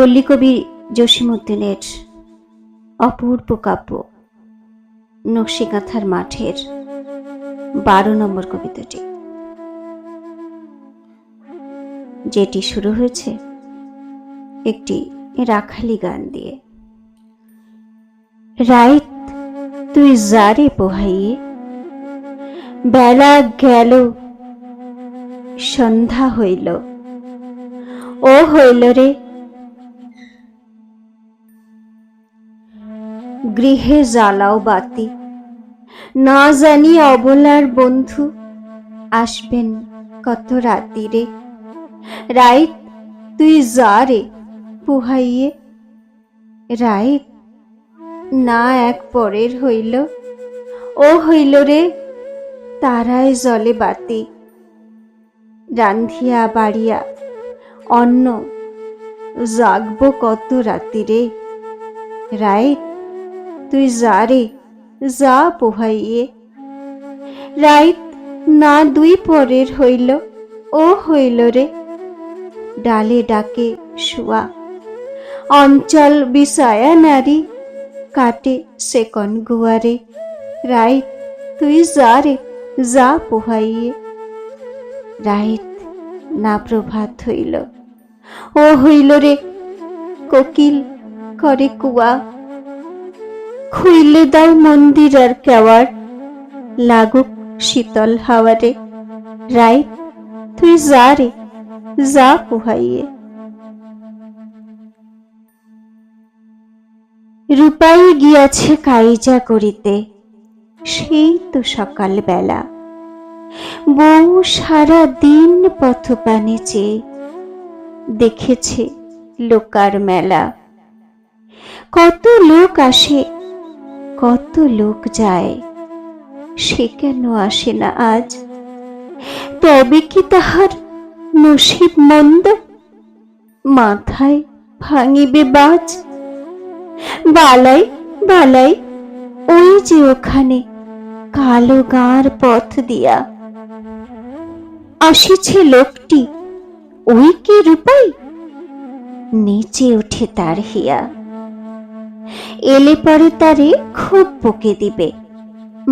পল্লীকবি জসীমউদ্দিনের অপূর্ব কাব্য নকশিকাঁথার মাঠের বারো নম্বর কবিতাটি। যেটি শুরু হয়েছে একটি রাখালি গান দিয়ে। রাইত, তুই জারে পোহাইয়ে, বেলা গেল, সন্ধ্যা হইল। ও হইল রে গৃহে জ্বালাও বাতি। না জানি অবলার বন্ধু আসবেন কত রাতিরে। রাইত, তুই যা রে পুহাইয়ে। রাইত, না এক পরের হইল। ও হইল রে তারায় জলে বাতি। রান্ধিয়া বাড়িয়া অন্ন জাগব কত রাতিরে। রাইত তুই যা রে, যা পোহাইয়ে। রাইত না দুই পরের হইল, ও হইল রে। ডালে ডাকে শুয়া, অঞ্চল বিষায়া নারী, কাটে সেকন গুয়ারে। রাইত, তুই যা রে, যা পোহাইয়ে। রাইত, না প্রভাত হইল, ও হইল রে, কোকিল করে কুয়া। খুইলে দাও মন্দির আর কেওয়ার। লাগুক শীতল হাওয়ারে। রাইত তুই যা রে, যা পোহাইয়ে। রূপাই গিয়াছে কাইজা করিতে। সেই তো সকাল বেলা। বউ সারা দিন পথ চেয়ে দেখেছে লোকার মেলা। কত লোক আসে কত লোক যায়, সে কেন আসে না আজ? তবে কি তাহার নসিব মন্দ? মাথায় ভাঙিবে বাজ? বালাই বালাই, ওই যে ওখানে কালো গাঁর পথ দিয়া আসিছে লোকটি, ওই কি রূপাই? নিচে উঠে তার হিয়া। এলে পরে তারে খুব বকে দিবে,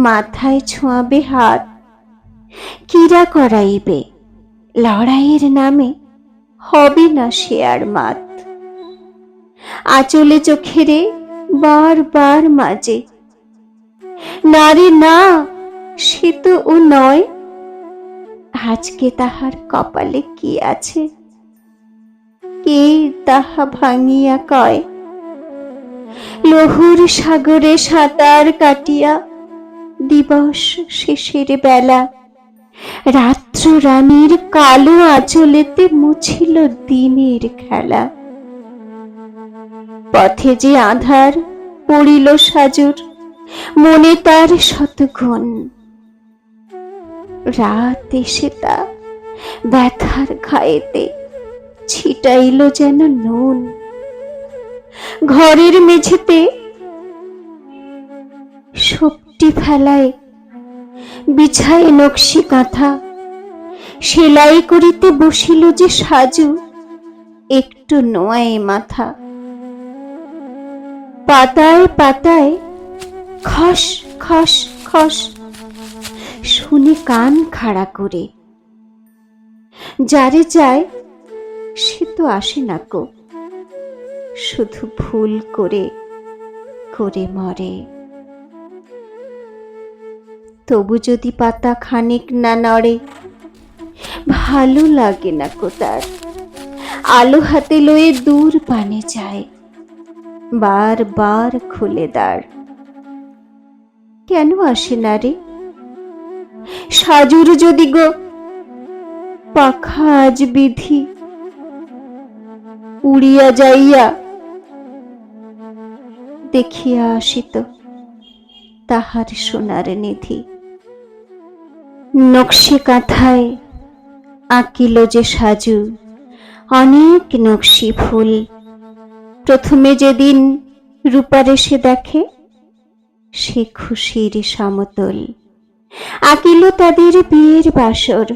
মাথায় ছোঁয়াবে হাত কিরা করাইবে, লড়াইয়ের নামে হবে না সে আর মাত। আচলে চোখেরে বার বার মাঝে, নারী না, সে তো ও নয়। আজকে তাহার কপালে কি আছে? কে তাহা ভাঙিয়া কয়? লহুর সাগরে সাঁতার কাটিয়া দিবস শেষের বেলা। রাত্র রানীর কালো আঁচলেতে মুছিল দিনের খেলা। পথে যে আধার পড়িল সাজুর, মনে তার শতগুণ। রাত এসে তা ব্যথার ঘায়েতে ছিটাইল যেন নুন। ঘরের মেঝেতে সপটি ফেলায়, বিছায় নকশি কাঁথা। সেলাই করিতে বসিল যে সাজু, একটু নোয়ায় মাথা। পাতায় পাতায় খস খস খস, শুনে কান খাড়া করে। যারে যায়, সে তো আসে না কো। শুধু ভুল করে করে মরে। তবু যদি পাতা খানিক না নড়ে, ভালো লাগে না কো তার। আলো হাতে লয়ে দূর পানে যায়, বার বার খুলে দাঁড়। কেন আসে না রে? সাজুর যদি গো, পাখা আজ বিধি, উড়িয়া যাইয়া দেখিয়া আসিত তাহার সোনার নিধি। নকশি কাঁথায় আঁকিল যে সাজু, অনেক নকশি ফুল। প্রথমে যেদিন রূপার এসে দেখে, সে খুশির সমতল। আঁকিল তাদের বিয়ের বাসর,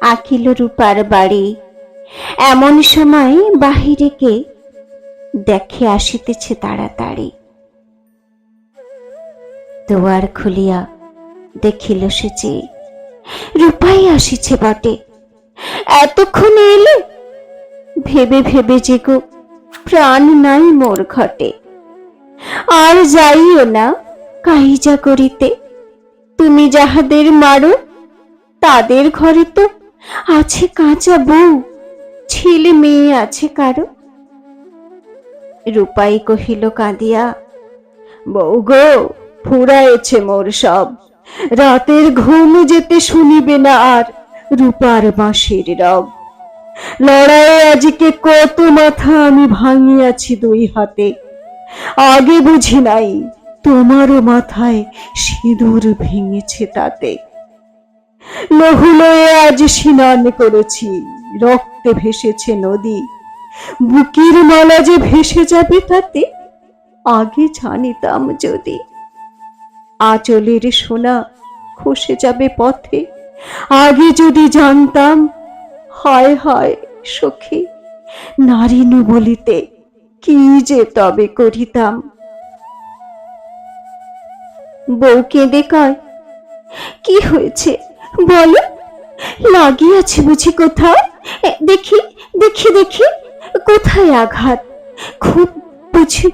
আঁকিল রূপার বাড়ি। এমন সময় বাহিরে কে দেখে আসিতেছে তাড়াতাড়ি। দুয়ার খুলিয়া দেখিল সে যে রূপাই আসিছে বটে। এতক্ষণে এলে? ভেবে ভেবে যে গো প্রাণ নাই মোর ঘটে। আর যাইও না কাহিজা করিতে। তুমি যাহাদের মারো, তাদের ঘরে তো আছে কাঁচা বউ, ছেলে মেয়ে আছে কারও। রূপাই কহিল, কাঁদিয়া, বউ গো ফুরায়েছে মোর সব। রাতের ঘুম যেতে শুনিবে না আর রূপার বাঁশির রব। লড়াইয়ে আজকে কত মাথা আমি ভাঙিয়াছি দুই হাতে। আগে বুঝি নাই তোমারও মাথায় সিঁদুর ভেঙেছে তাতে। লহুলয়ে আজ স্নান করেছি, রক্তে ভেসেছে নদী। বুকের মালা যে ভেসে যাবে তাতে আগে জানিতাম যদি আচলের সোনা খসে যাবে পথে। আগে যদি জানতাম, হায় হায় সখী নারীনু বলিতে কি যে তবে করিতাম। বউ কেঁদে কয়, কি হয়েছে? বলো, লাগিয়াছে বুঝি কোথাও? দেখি দেখি দেখি, কোথায় আঘাত? খুব বুঝি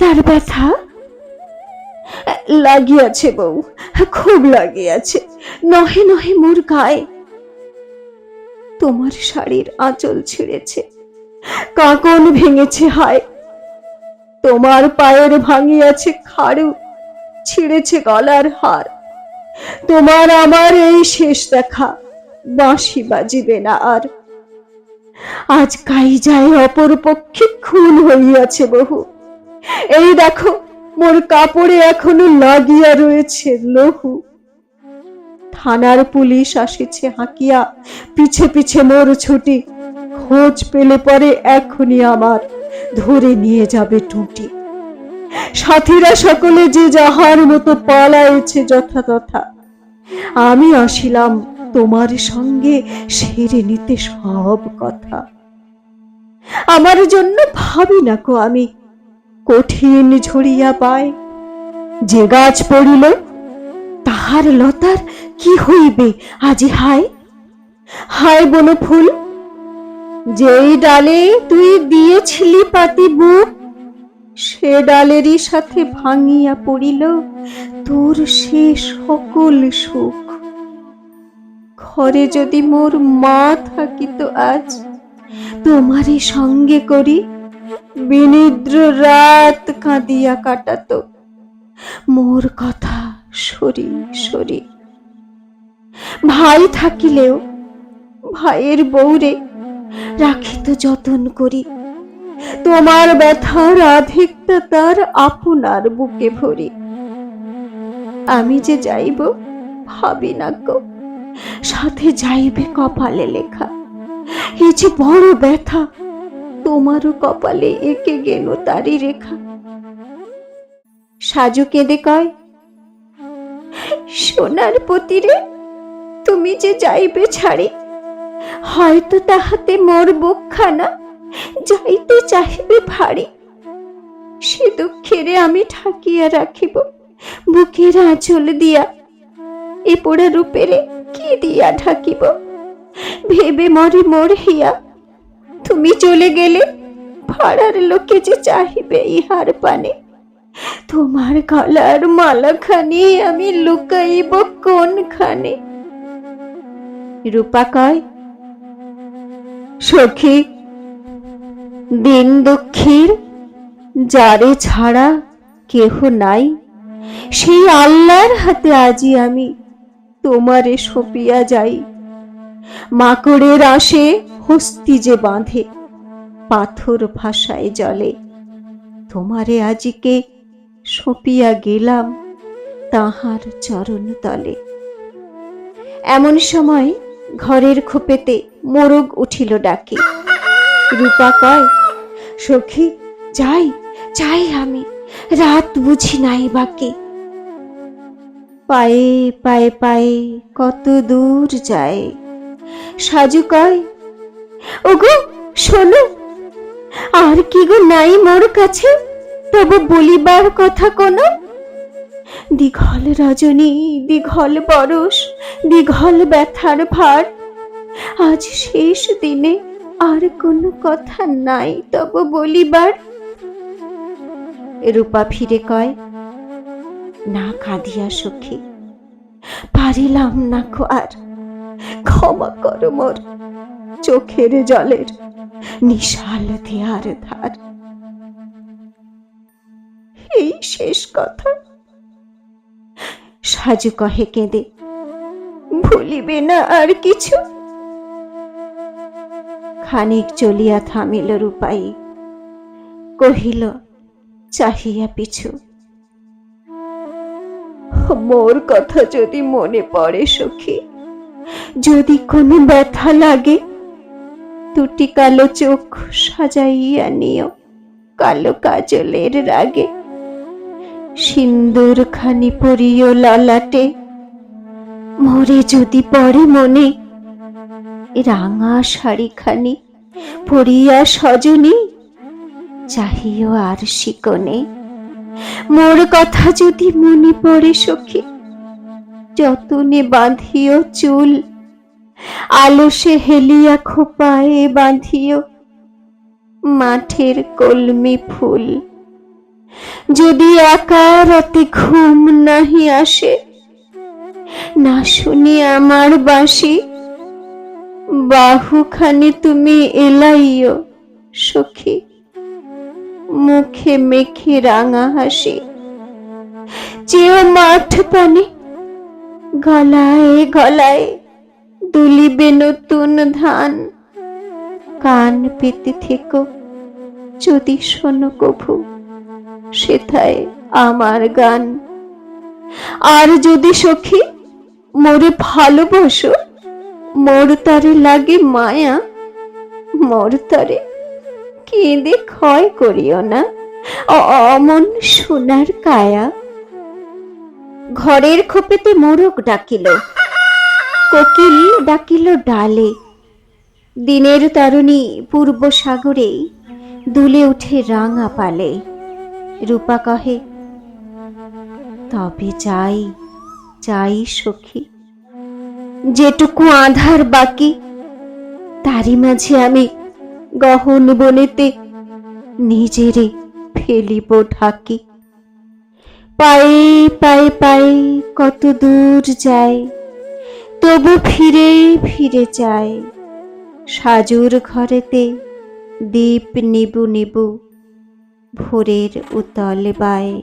তার ব্যথা? লাগিয়াছে বউ, খুব লাগিয়াছে। নহে নহে মোর গায়ে। তোমার শাড়ির আঁচল ছিঁড়েছে। কাকন ভেঙেছে হায়। তোমার পায়ের ভাঙিয়াছে খাড়ু, ছিঁড়েছে গলার হার। তোমার আমার এই শেষ দেখা, বাঁশি বাজিবে না আর। আজ কাই যায় অপর পক্ষে খুন হইয়াছে বহু। এই দেখো মোর কাপড়ে এখনও লাগিয়া রয়েছে লহু। থানার পুলিশ আসিছে হাঁকিয়া। পিছে পিছে মোর ছুটি। খোঁজ পেলে পরে এখনই আমার ধরে নিয়ে যাবে টুটি। সাথীরা সকলে যে যাহার মতো পালাইছে যথাতথা। আমি আসিলাম তোমার সঙ্গে সেরে নিতে সব কথা। আমার জন্য ভাবি না কো আমি। কঠিন ঝরিয়া পায়। যে গাছ পড়িল, তাহার লতার কি হইবে আজি হায়? হায় বন ফুল যেই ডালে তুই দিয়েছিলি পাতি বুক, সে ডালেরই সাথে ভাঙিয়া পড়িল তোর সে সকল সুখ। ঘরে যদি মোর মা থাকিত আজ, তোমারই সঙ্গে করি বিনিদ্র রাত কাঁদিয়া কাটাত। মোর কথা সরি সরি। ভাই থাকিলেও ভাইয়ের বউরে রাখিত যতন করি। তোমার ব্যথার আধিকটা তার আপনার বুকে ভরি। আমি যে যাইব, ভাবি না গো। সাথে যাইবে কপালে লেখা। এই যে বড় ব্যথা তোমারও কপালে একে গেল তারই রেখা। সাজু কেঁদে কয়, সোনার পতিরে, তুমি যে যাইবে ছাড়ি, হয়তো তাহাতে মোর বুকখানা যাইতে চাহিবে ভারী সে দুঃখেরে আমি ঠাকিয়া রাখিব, বুকের আঁচল দিয়া। এ পোড়া রূপেরে কি দিয়া ঢাকিব? ভেবে মরে মোর হিয়া তুমি চলে গেলে ভাড়ার লোকে যে চাহিবে ইহার পানে। তোমার গলার মালাখানি আমি লুকাইব কোনখানে? রূপা কয়, সখী দিন দুঃখীর যারে ছাড়া কেহ নাই, সেই আল্লাহর হাতে আজি আমি তোমারে সপিয়া যাই। মাকড়ের আসে হস্তি যে বাঁধে, পাথর ভাষায় জলে। তোমারে আজিকে সপিয়া গেলাম তাহার চরণ তলে। এমন সময় ঘরের খোপেতে মোরগ উঠিল ডাকে। রূপা কয়, সখী, যাই যাই আমি, রাত বুঝি নাই বাকি। পায়ে পায়ে পায়ে কত দূর যায় সাজু কয়, ওগো, শোনো, আর কি গো নাই মোর কাছে? তবু বলিবার কথা কোনো? দীঘল রজনী, দীঘল বরস দীঘল ব্যথার ভার, আজ শেষ দিনে আর কোনো কথা নাই তবু বলিবার? রূপা ফিরে কয়, না কাঁদিয়া সখী, পারিলাম না কো আর ক্ষমা করো মোর চোখের জলের নিশাল দেয়ার ধার। এই শেষ কথা। সাজু কহে কেঁদে, ভুলিবে না আর কিছু? খানিক চলিয়া থামিল রূপাই, কহিল, চাহিয়া পিছু। মোর কথা যদি মনে পড়ে সখী যদি কোনো ব্যথা লাগে, দুটি কালো চোখ সাজাইয়া নিও, কালো কাজলের রাগে। সিন্দুর খানি পরিও লালাটে, মরে যদি পড়ে মনে, রাঙা শাড়িখানি পরিয়া সজনী, চাহিও আর শিকনে। মোর কথা যদি মনে পড়ে সখী যতনে বাঁধিও চুল, আলসে হেলিয়া খোপায়ে বাঁধিও মাঠের কলমি ফুল। যদি একা রাতে ঘুম নাহি আসে, না শুনি আমার বাঁশি, বাহুখানি তুমি এলাইও সখী, মুখে মেখে রাঙা হাসি। চেয়েও মাঠ পানে গলায় গলায় দুলিবে নতুন ধান। কান পেতে থেকো, যদি শোনো কভু, সেথায় আমার গান। আর যদি সখী, মোরে ভালোবাসো, মোর তারে লাগে মায়া, মোর তারে কেঁদে ক্ষয় করিও না। অমন সোনার কায়া ঘরের খোপেতে মোরগ ডাকিল। কোকিল ডাকিল ডালে। দিনের তারুণী পূর্ব সাগরে দুলে উঠে রাঙা পালে। রূপা কহে, তবে যাই যাই সখী। যেটুকু আধার বাকি, তারই মাঝে আমি গহন বনেতে নিজেরে ফেলিব ঢাকি। পায়ে পায়ে পায়ে কত দূর যায় তবু ফিরে ফিরে যায় সাজুর ঘরেতে দীপ নিবু নিবু, ভোরের উতলে বায়